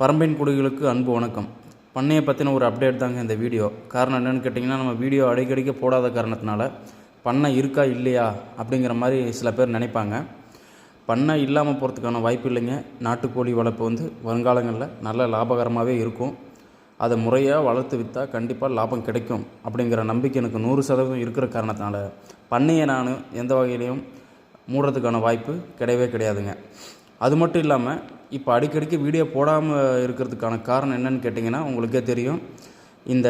பரம்பின் குடிகளுக்கு அன்பு வணக்கம். பண்ணையை பற்றின ஒரு அப்டேட் தாங்க இந்த வீடியோ. காரணம் என்னென்னு கேட்டிங்கன்னா நம்ம வீடியோ அடிக்கடிக்க போடாத காரணத்தினால பண்ணை இருக்கா இல்லையா அப்படிங்கிற மாதிரி சில பேர் நினைப்பாங்க. பண்ணை இல்லாமல் போகிறதுக்கான வாய்ப்பு இல்லைங்க. நாட்டுக்கோழி வளர்ப்பு வந்து வருங்காலங்களில் நல்ல லாபகரமாகவே இருக்கும். அதை முறையாக வளர்த்து விற்றா கண்டிப்பாக லாபம் கிடைக்கும் அப்படிங்கிற நம்பிக்கை எனக்கு நூறு சதவீதம் இருக்கிற காரணத்தினால பண்ணையை நான் எந்த வகையிலையும் மூடுறதுக்கான வாய்ப்பு கிடையவே கிடையாதுங்க. அது மட்டும் இல்லாமல் இப்போ அடிக்கடிக்கு வீடியோ போடாமல் இருக்கிறதுக்கான காரணம் என்னன்னு கேட்டிங்கன்னா உங்களுக்கே தெரியும். இந்த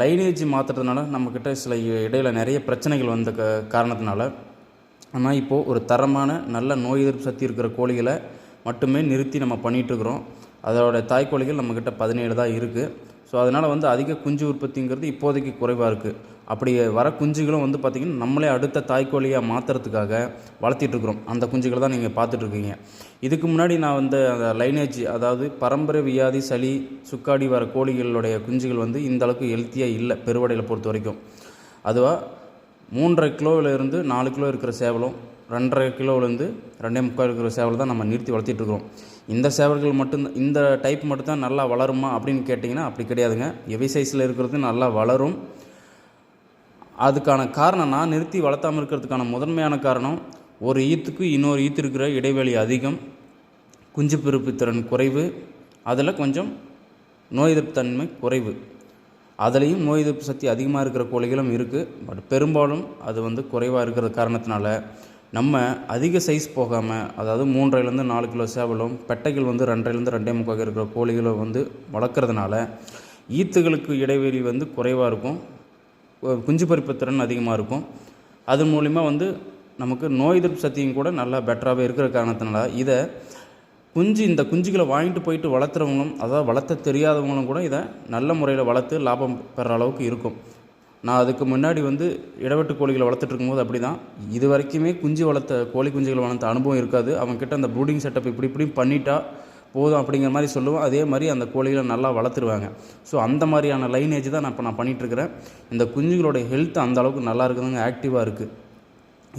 லைனேஜ் மாற்றுறதுனால நம்மக்கிட்ட சில இடையில் நிறைய பிரச்சனைகள் வந்த க காரணத்தினால ஆனால் இப்போது ஒரு தரமான நல்ல நோய் எதிர்ப்பு சக்தி இருக்கிற கோழிகளை மட்டுமே நிறுத்தி நம்ம பண்ணிகிட்ருக்குறோம் அதோட தாய்க்கோழிகள் நம்மக்கிட்ட பதினேழு தான் இருக்குது ஸோ அதனால் வந்து அதிக குஞ்சு உற்பத்திங்கிறது இப்போதைக்கு குறைவாக இருக்குது அப்படி வர குஞ்சுகளும் வந்து பார்த்திங்கன்னா நம்மளே அடுத்த தாய்க்கோழியாக மாற்றுறதுக்காக வளர்த்திட்ருக்குறோம் அந்த குஞ்சுகளை தான் நீங்கள் பார்த்துட்ருக்கீங்க இதுக்கு முன்னாடி நான் வந்து அந்த லைனேஜ் அதாவது பரம்பரை வியாதி சளி சுக்காடி வர கோழிகளுடைய குஞ்சுகள் வந்து இந்த அளவுக்கு ஹெல்த்தியாக இல்லை பெருவடையில் பொறுத்த வரைக்கும். அதுவாக மூன்றரை கிலோவிலேருந்து நாலு கிலோ இருக்கிற சேவலும் ரெண்டரை கிலோவிலேருந்து ரெண்டே முக்கால் இருக்கிற சேவல் தான் நம்ம நிறுத்தி வளர்த்திட்ருக்குறோம் இந்த சேவல்கள் மட்டும் இந்த டைப் மட்டும்தான் நல்லா வளருமா அப்படின்னு கேட்டிங்கன்னா அப்படி கிடையாதுங்க. எவி சைஸில் இருக்கிறது நல்லா வளரும். அதுக்கான காரணம் நான் நிறுத்தி வளர்த்தாமல் இருக்கிறதுக்கான முதன்மையான காரணம் ஒரு ஈத்துக்கு இன்னொரு ஈத்து இருக்கிற இடைவெளி அதிகம் குஞ்சு பிறப்பு திறன் குறைவு அதில் கொஞ்சம் நோய் எதிர்ப்பு தன்மை குறைவு. அதுலேயும் நோய் எதிர்ப்பு சக்தி அதிகமாக இருக்கிற கோழிகளும் இருக்குது பட் பெரும்பாலும் அது வந்து குறைவாக இருக்கிற காரணத்தினால நம்ம அதிக சைஸ் போகாமல் அதாவது மூன்றைலேருந்து நாலு கிலோ சேவலும் பெட்டைகள் வந்து ரெண்டரைலேருந்து ரெண்டே முக்காக இருக்கிற கோழிகளை வந்து வளர்க்குறதுனால ஈத்துகளுக்கு இடைவெளி வந்து குறைவாக இருக்கும். குஞ்சு பறிப்பு திறன் அதிகமாக இருக்கும். அது மூலிமா வந்து நமக்கு நோய் எதிர்ப்பு சக்தியும் கூட நல்லா பெட்டராகவே இருக்கிற காரணத்தினால இதை குஞ்சு இந்த குஞ்சுகளை வாங்கிட்டு போயிட்டு வளர்த்துறவங்களும் அதாவது வளர்த்த தெரியாதவங்களும் கூட இதை நல்ல முறையில் வளர்த்து லாபம் பெற அளவுக்கு இருக்கும். நான் அதுக்கு முன்னாடி வந்து இடவெட்டு கோழிகளை வளர்த்துட்டு இருக்கும்போது அப்படி தான் இது வரைக்குமே குஞ்சு வளர்த்த கோழி குஞ்சுகளை வளர்த்த அனுபவம் இருக்காது. அவங்கக்கிட்ட அந்த ப்ரூடிங் செட்டப் இப்படி இப்படி பண்ணிட்டா போதும் அப்படிங்கிற மாதிரி சொல்லுவோம். அதே மாதிரி அந்த கோழிகளை நல்லா வளர்த்துருவாங்க. ஸோ அந்த மாதிரியான லைனேஜ் தான் நான் இப்போ நான் பண்ணிகிட்ருக்கிறேன் இந்த குஞ்சுகளோட ஹெல்த் அந்த அளவுக்கு நல்லா இருக்குதுங்க ஆக்டிவாக இருக்குது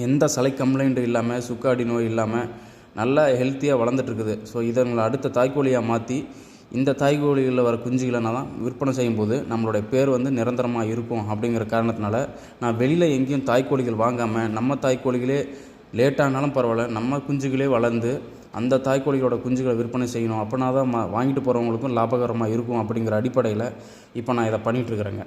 எந்த சலை கம்ப்ளைண்ட்டும் இல்லாமல் சுக்காடி நோய் இல்லாமல் நல்லா ஹெல்த்தியாக வளர்ந்துட்டுருக்குது. ஸோ இதை அடுத்த தாய்க்கோழியாக மாற்றி இந்த தாய்க்கோழிகளில் வர குஞ்சுகளை தான் விற்பனை செய்யும்போது நம்மளுடைய பேர் வந்து நிரந்தரமாக இருக்கும் அப்படிங்கிற காரணத்தினால நான் வெளியில் எங்கேயும் தாய்க்கோழிகள் வாங்காமல் நம்ம தாய்க்கோழிகளே லேட்டானாலும் பரவாயில்ல நம்ம குஞ்சுகளே வளர்ந்து அந்த தாய்க்கோழிகளோட குஞ்சுகளை விற்பனை செய்யணும். அப்படின்னா தான் மா வாங்கிட்டு போகிறவங்களுக்கும் லாபகரமாக இருக்கும் அப்படிங்கிற அடிப்படையில் இப்போ நான் இதை பண்ணிகிட்ருக்குறேங்க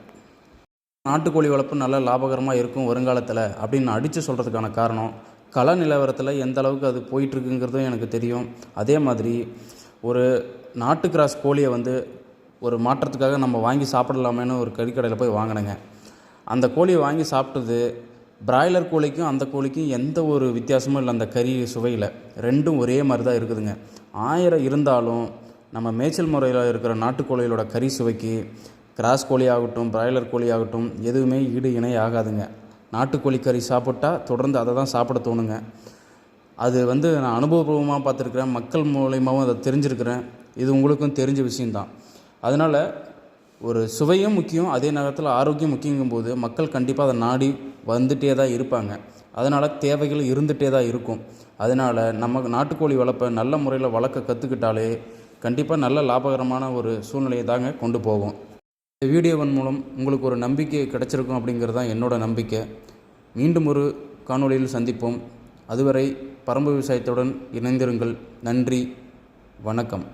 நாட்டுக்கோழி வளர்ப்பு நல்லா லாபகரமாக இருக்கும் வருங்காலத்தில் அப்படின்னு நான் அடித்து சொல்கிறதுக்கான காரணம் கள நிலவரத்தில் எந்த அளவுக்கு அது போயிட்டுருக்குங்கிறதும் எனக்கு தெரியும். அதே மாதிரி ஒரு நாட்டு கிராஸ் கோழியை வந்து ஒரு மாற்றத்துக்காக நம்ம வாங்கி சாப்பிடலாமேன்னு ஒரு கறிக்கடையில் போய் வாங்கினேங்க. அந்த கோழியை வாங்கி சாப்பிட்டது பிராய்லர் கோழிக்கும் அந்த கோழிக்கும் எந்த ஒரு வித்தியாசமும் இல்லை. அந்த கறி சுவையில் ரெண்டும் ஒரே மாதிரி தான் இருக்குதுங்க. ஆயிரம் இருந்தாலும் நம்ம மேய்ச்சல் முறையில் இருக்கிற நாட்டுக்கோழிகளோட கறி சுவைக்கு கிராஸ் கோழி ஆகட்டும் பிராய்லர் கோழி ஆகட்டும் எதுவுமே ஈடு இணை ஆகாதுங்க. நாட்டுக்கோழி கறி சாப்பிட்டா தொடர்ந்து அதை தான் சாப்பிட தோணுங்க. அது வந்து நான் அனுபவபூர்வமாக பார்த்துருக்குறேன். மக்கள் மூலியமாகவும் அதை தெரிஞ்சிருக்கிறேன். இது உங்களுக்கும் தெரிஞ்ச விஷயந்தான் அதனால் ஒரு சுவையும் முக்கியம் அதே நேரத்தில் ஆரோக்கியம் முக்கியங்கும்போது மக்கள் கண்டிப்பாக அதை நாடி வந்துட்டே தான் இருப்பாங்க. அதனால் தேவைகள் இருந்துகிட்டே தான் இருக்கும். அதனால் நம்ம நாட்டுக்கோழி வளர்ப்பை நல்ல முறையில் வளர்க்க கற்றுக்கிட்டாலே கண்டிப்பாக நல்ல லாபகரமான ஒரு சூழ்நிலையை தாங்க கொண்டு போகும். இந்த வீடியோவின் மூலம் உங்களுக்கு ஒரு நம்பிக்கை கிடைச்சிருக்கும் அப்படிங்கிறது தான் என்னோட நம்பிக்கை. மீண்டும் ஒரு காணொளியில் சந்திப்போம். அதுவரை பரம்பு விவசாயத்துடன் இணைந்திருங்கள். நன்றி. வணக்கம்.